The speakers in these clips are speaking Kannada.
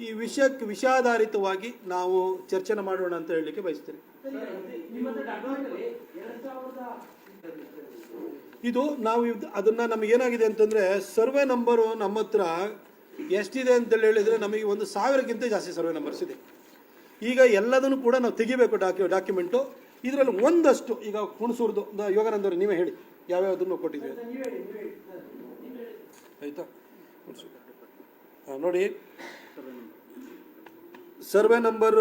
ಈ ವಿಷಯಕ್ಕೆ ವಿಷಾಧಾರಿತವಾಗಿ ನಾವು ಚರ್ಚೆನ ಮಾಡೋಣ ಅಂತ ಹೇಳಲಿಕ್ಕೆ ಬಯಸ್ತೇನೆ. ಇದು ನಾವು ಇದ್- ಅದನ್ನ ನಮಗೆ ಏನಾಗಿದೆ ಅಂತಂದ್ರೆ ಸರ್ವೆ ನಂಬರು ನಮ್ಮ ಹತ್ರ ಎಷ್ಟಿದೆ ಅಂತೇಳಿ ಹೇಳಿದ್ರೆ ನಮಗೆ ಒಂದು ಸಾವಿರಕ್ಕಿಂತ ಜಾಸ್ತಿ ಸರ್ವೆ ನಂಬರ್ಸ್ ಇದೆ. ಈಗ ಎಲ್ಲದನ್ನು ಕೂಡ ನಾವು ತೆಗಿಬೇಕು ಡಾಕ್ಯು ಡಾಕ್ಯುಮೆಂಟು. ಇದರಲ್ಲಿ ಒಂದಷ್ಟು ಈಗ ಹುಣಸೂರ್ದು ಯೋಗಾನಂದರು ಯೋಗಾನಂದವ್ರು ನೀವೇ ಹೇಳಿ ಯಾವ್ಯಾವುದನ್ನು ಕೊಟ್ಟಿದ್ದೀವಿ ಆಯಿತಾ? ನೋಡಿ. ಸರ್ವೆ ನಂಬರ್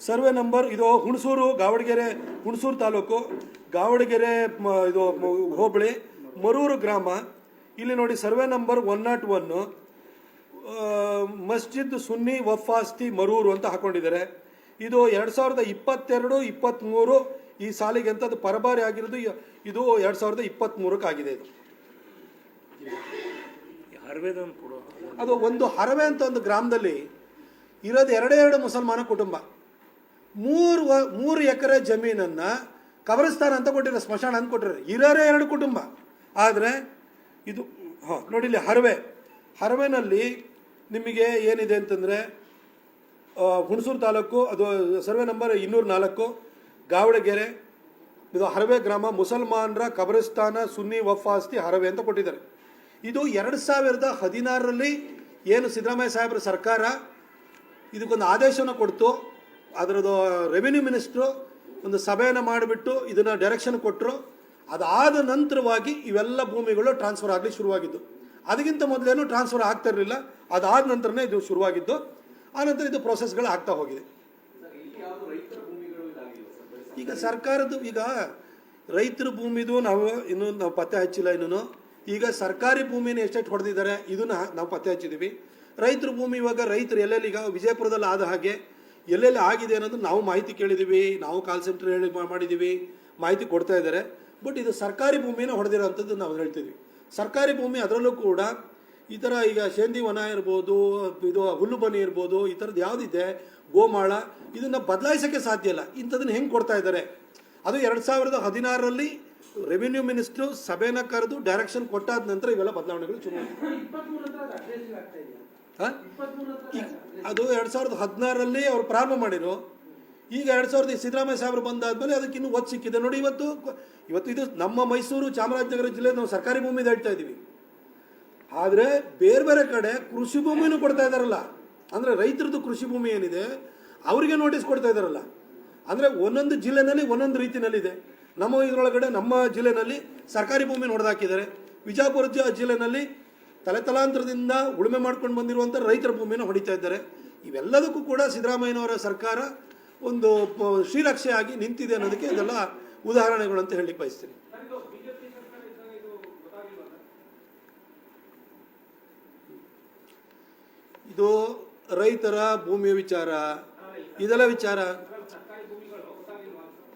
ಸರ್ವೆ ನಂಬರ್ ಇದು ಹುಣಸೂರು ಗಾವಡಗೆರೆ ಹುಣಸೂರು ತಾಲೂಕು ಗಾವಡಗೆರೆ ಮ- ಇದು ಹೋಬಳಿ ಮರೂರು ಗ್ರಾಮ. ಇಲ್ಲಿ ನೋಡಿ survey number one not one ಮಸ್ಜಿದ್ ಸುನ್ನಿ ವಫಾಸ್ತಿ ಮರೂರು ಅಂತ ಹಾಕೊಂಡಿದ್ದಾರೆ. ಇದು ಎರಡು ಸಾವಿರದ ಇಪ್ಪತ್ತೆರಡು ಇಪ್ಪತ್ತ್ಮೂರು ಈ ಸಾಲಿಗೆ ಅಂತದ್ದು ಅದು ಪರಬಾರಿ ಆಗಿರೋದು ಇದು ಎರಡು ಸಾವಿರದ ಇಪ್ಪತ್ತ್ಮೂರಕ್ಕಾಗಿದೆ ಇದು. ಅದು ಒಂದು ಹರವೆ ಅಂತ ಒಂದು ಗ್ರಾಮದಲ್ಲಿ ಇರೋದು ಎರಡೇ ಎರಡು ಮುಸಲ್ಮಾನ ಕುಟುಂಬ. ಮೂರು ಮೂರು ಎಕರೆ ಜಮೀನನ್ನು ಕಬರಸ್ಥಾನ ಅಂತ ಕೊಟ್ಟಿರ ಸ್ಮಶಾನ ಅಂತ ಕೊಟ್ಟಿರ ಇರೋರೇ ಎರಡು ಕುಟುಂಬ. ಆದರೆ ಇದು, ಹಾಂ, ನೋಡಿ ಇಲ್ಲಿ ಹರವೆ. ಹರವೆನಲ್ಲಿ ನಿಮಗೆ ಏನಿದೆ ಅಂತಂದರೆ ಹುಣಸೂರು ತಾಲೂಕು, ಅದು ಸರ್ವೆ ನಂಬರ್ ಇನ್ನೂರ ನಾಲ್ಕು, ಗಾವಳಗೆರೆ, ಇದು ಹರವೆ ಗ್ರಾಮ ಮುಸಲ್ಮಾನರ ಕಬರಿಸ್ತಾನ ಸುನ್ನಿ ವಫ್ ಆಸ್ತಿ ಹರವೆ ಅಂತ ಕೊಟ್ಟಿದ್ದಾರೆ. ಇದು ಎರಡು ಸಾವಿರದ ಹದಿನಾರರಲ್ಲಿ ಏನು ಸಿದ್ದರಾಮಯ್ಯ ಸಾಹೇಬರ ಸರ್ಕಾರ ಇದಕ್ಕೊಂದು ಆದೇಶನ ಕೊಡ್ತು, ಅದರದ್ದು ರೆವಿನ್ಯೂ ಮಿನಿಸ್ಟ್ರು ಒಂದು ಸಭೆಯನ್ನು ಮಾಡಿಬಿಟ್ಟು ಇದನ್ನು ಡೈರೆಕ್ಷನ್ ಕೊಟ್ಟರು ಅದಾದ ನಂತರವಾಗಿ ಇವೆಲ್ಲ ಭೂಮಿಗಳು ಟ್ರಾನ್ಸ್ಫರ್ ಆಗಲಿ ಶುರುವಾಗಿದ್ದು. ಅದಕ್ಕಿಂತ ಮೊದಲೇನು ಟ್ರಾನ್ಸ್ಫರ್ ಆಗ್ತಾ ಇರಲಿಲ್ಲ, ಅದಾದ ನಂತರನೇ ಇದು ಶುರುವಾಗಿದ್ದು ಆನಂತರ ಇದು ಪ್ರೊಸೆಸ್ಗಳು ಆಗ್ತಾ ಹೋಗಿದೆ. ಈಗ ಸರ್ಕಾರದ್ದು, ಈಗ ರೈತರ ಭೂಮಿದು ನಾವು ಇನ್ನೂ ನಾವು ಪತ್ತೆ ಹಚ್ಚಿಲ್ಲ ಇನ್ನೂ ಈಗ ಸರ್ಕಾರಿ ಭೂಮಿನ ಎಷ್ಟೆಷ್ಟು ಹೊಡೆದಿದ್ದಾರೆ, ಇದನ್ನ ನಾವು ಪತ್ತೆ ಹಚ್ಚಿದ್ದೀವಿ ರೈತರ ಭೂಮಿ ಇವಾಗ ರೈತರು ಎಲ್ಲೆಲ್ಲಿ ಈಗ ವಿಜಯಪುರದಲ್ಲಿ ಆದ ಹಾಗೆ ಎಲ್ಲೆಲ್ಲಿ ಆಗಿದೆ ಅನ್ನೋದು ನಾವು ಮಾಹಿತಿ ಕೇಳಿದ್ದೀವಿ ನಾವು ಕಾಲ್ ಸೆಂಟರ್ ಹೇಳಿ ಮಾಡಿದ್ದೀವಿ ಮಾಹಿತಿ ಕೊಡ್ತಾ ಇದ್ದಾರೆ. ಬಟ್ ಇದು ಸರ್ಕಾರಿ ಭೂಮಿನ ಹೊಡೆದಿರೋ ಅಂಥದ್ದು ನಾವು ಹೇಳ್ತೀವಿ ಸರ್ಕಾರಿ ಭೂಮಿ ಅದರಲ್ಲೂ ಕೂಡ ಈ ಥರ ಈಗ ಶೇಂದಿ ವನ ಇರ್ಬೋದು, ಇದು ಹುಲ್ಲು ಬನಿ ಇರ್ಬೋದು, ಈ ಥರದ್ದು ಯಾವುದಿದೆ, ಗೋಮಾಳ, ಇದನ್ನು ಬದಲಾಯಿಸೋಕ್ಕೆ ಸಾಧ್ಯ ಇಲ್ಲ. ಇಂಥದನ್ನು ಹೆಂಗೆ ಕೊಡ್ತಾ ಇದ್ದಾರೆ? ಅದು ಎರಡು ಸಾವಿರದ ಹದಿನಾರರಲ್ಲಿ ರೆವಿನ್ಯೂ ಮಿನಿಸ್ಟ್ರು ಸಭೆನ ಕರೆದು ಡೈರೆಕ್ಷನ್ ಕೊಟ್ಟಾದ ನಂತರ ಇವೆಲ್ಲ ಬದಲಾವಣೆಗಳು ಶುರು ಅದು ಎರಡು ಸಾವಿರದ ಹದಿನಾರರಲ್ಲಿ ಅವರು ಪ್ರಾರಂಭ ಮಾಡಿದ್ರು. ಈಗ ಎರಡು ಸಾವಿರದ ಸಿದ್ದರಾಮಯ್ಯ ಸಾಹೇಬರು ಬಂದಾದ್ಮೇಲೆ ಅದಕ್ಕೆ ಇನ್ನೂ ಒತ್ತು ಸಿಕ್ಕಿದೆ. ನೋಡಿ ಇವತ್ತು ಇವತ್ತು ಇದು ನಮ್ಮ ಮೈಸೂರು ಚಾಮರಾಜನಗರ ಜಿಲ್ಲೆ ನಾವು ಸರ್ಕಾರಿ ಭೂಮಿ ಹೇಳ್ತಾ ಇದ್ದೀವಿ. ಆದರೆ ಬೇರೆ ಬೇರೆ ಕಡೆ ಕೃಷಿ ಭೂಮಿನೂ ಕೊಡ್ತಾ ಇದ್ದಾರಲ್ಲ. ಅಂದರೆ ರೈತರದ್ದು ಕೃಷಿ ಭೂಮಿ ಏನಿದೆ ಅವರಿಗೆ ನೋಟಿಸ್ ಕೊಡ್ತಾ ಇದ್ದಾರಲ್ಲ. ಅಂದರೆ ಒಂದೊಂದು ಜಿಲ್ಲೆನಲ್ಲಿ ಒಂದೊಂದು ರೀತಿನಲ್ಲಿದೆ ನಮ್ಮ ಇದರೊಳಗಡೆ ನಮ್ಮ ಜಿಲ್ಲೆನಲ್ಲಿ ಸರ್ಕಾರಿ ಭೂಮಿ ನೋಡ್ದಾಕಿದ್ದಾರೆ ವಿಜಯಪುರ ಜಿಲ್ಲೆನಲ್ಲಿ ತಲೆತಲಾಂತರದಿಂದ ಉಳುಮೆ ಮಾಡ್ಕೊಂಡು ಬಂದಿರುವಂಥ ರೈತರ ಭೂಮಿನ ಹೊಡಿತಾ ಇದ್ದಾರೆ. ಇವೆಲ್ಲದಕ್ಕೂ ಕೂಡ ಸಿದ್ದರಾಮಯ್ಯನವರ ಸರ್ಕಾರ ಒಂದು ಶ್ರೀರಕ್ಷೆಯಾಗಿ ನಿಂತಿದೆ ಅನ್ನೋದಕ್ಕೆ ಇದೆಲ್ಲ ಉದಾಹರಣೆಗಳು ಅಂತ ಹೇಳಿ ಬಯಸ್ತೀನಿ. ಇದು ರೈತರ ಭೂಮಿಯ ವಿಚಾರ. ಇದೆಲ್ಲ ವಿಚಾರ?